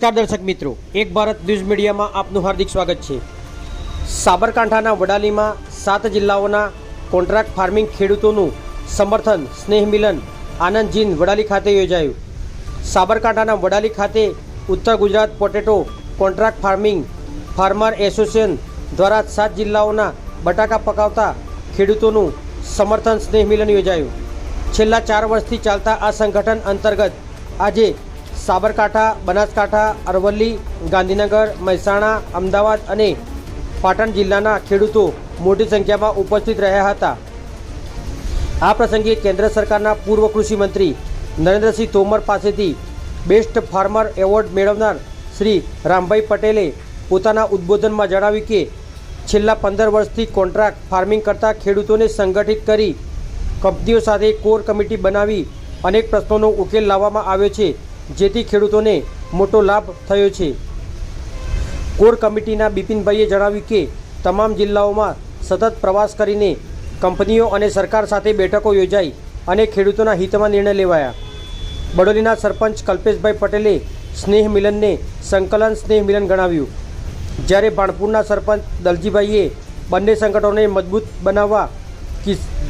નમસ્કાર દર્શક મિત્રો, એક ભારત ન્યૂઝ મીડિયામાં આપનું હાર્દિક સ્વાગત છે. સાબરકાંઠાના વડાલીમાં સાત જિલ્લાઓના કોન્ટ્રાક્ટ ફાર્મિંગ ખેડૂતોનું સમર્થન, સ્નેહ મિલન, આનંદ વડાલી ખાતે યોજાયું. સાબરકાંઠાના વડાલી ખાતે Uttar Gujarat potato contract farming farmer association દ્વારા સાત જિલ્લાઓના બટાકા પકાવતા ખેડૂતોનું સમર્થન, સ્નેહ મિલન યોજાયું. છેલ્લા ચાર વર્ષથી ચાલતા આ સંગઠન અંતર્ગત આજે સાબરકાંઠા, બનાસકાંઠા, અરવલ્લી, ગાંધીનગર, મહેસાણા, અમદાવાદ અને પાટણ જિલ્લાના ખેડૂતો મોટી સંખ્યામાં ઉપસ્થિત રહ્યા હતા. આ પ્રસંગે કેન્દ્ર સરકારના પૂર્વ કૃષિ મંત્રી નરેન્દ્રસિંહ તોમર પાસેથી બેસ્ટ ફાર્મર એવોર્ડ મેળવનાર શ્રી રામભાઈ પટેલે પોતાના ઉદ્બોધનમાં જણાવ્યું કે, છેલ્લા પંદર વર્ષથી કોન્ટ્રાક્ટ ફાર્મિંગ કરતા ખેડૂતોને સંગઠિત કરી કંપનીઓ સાથે કોર કમિટી બનાવી અનેક પ્રશ્નોનો ઉકેલ લાવવામાં આવ્યો છે. જેથી ખેડૂતોને મોટો લાભ થયો છે. કોર કમિટીના બિપિનભાઈએ જણાવ્યું કે, તમામ જિલ્લાઓમાં સતત પ્રવાસ કરીને કંપનીઓ અને સરકાર સાથે બેઠકો યોજાઈ અને ખેડૂતોના હિતમાં નિર્ણય લેવાયા. બડોલીના સરપંચ કલ્પેશભાઈ પટેલે સ્નેહ મિલનને સંકલન સ્નેહ મિલન ગણાવ્યું. જ્યારે ભાણપુરના સરપંચ દલજીભાઈએ બંને સંગઠનોને મજબૂત બનાવવા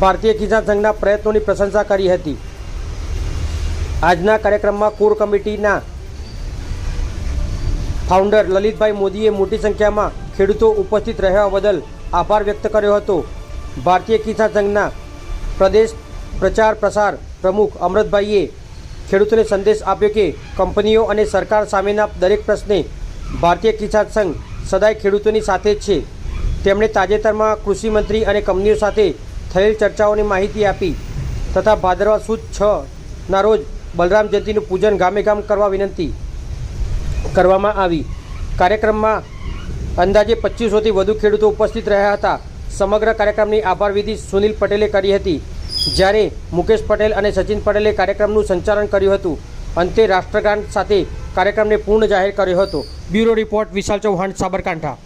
ભારતીય કિસાન સંઘના પ્રયત્નોની પ્રશંસા કરી હતી. આજના કાર્યક્રમમાં કોર કમિટીના ફાઉન્ડર લલિતભાઈ મોદીએ મોટી સંખ્યામાં ખેડૂતો ઉપસ્થિત રહેવા બદલ આભાર વ્યક્ત કર્યો હતો. ભારતીય કિસાન સંઘના પ્રદેશ પ્રચાર પ્રસાર પ્રમુખ અમૃતભાઈએ ખેડૂતોને સંદેશ આપ્યો કે કંપનીઓ અને સરકાર સામેના દરેક પ્રશ્ને ભારતીય કિસાન સંઘ સદાય ખેડૂતોની સાથે જ છે. તેમણે તાજેતરમાં કૃષિમંત્રી અને કંપનીઓ સાથે થયેલ ચર્ચાઓની માહિતી આપી તથા ભાદરવા સુદ છ ના રોજ બલરામ જયંતિનું પૂજન ગામે ગામ કરવા વિનંતી કરવામાં આવી. કાર્યક્રમમાં અંદાજે પચીસોથી વધુ ખેડૂતો ઉપસ્થિત રહ્યા હતા. સમગ્ર કાર્યક્રમની આભાર વિધિ સુનિલ પટેલે કરી હતી. જ્યારે મુકેશ પટેલ અને સચિન પટેલે કાર્યક્રમનું સંચાલન કર્યું હતું. અંતે રાષ્ટ્રગાન સાથે કાર્યક્રમને પૂર્ણ જાહેર કર્યો હતો. Bureau report Vishal Chauhan, Sabarkantha.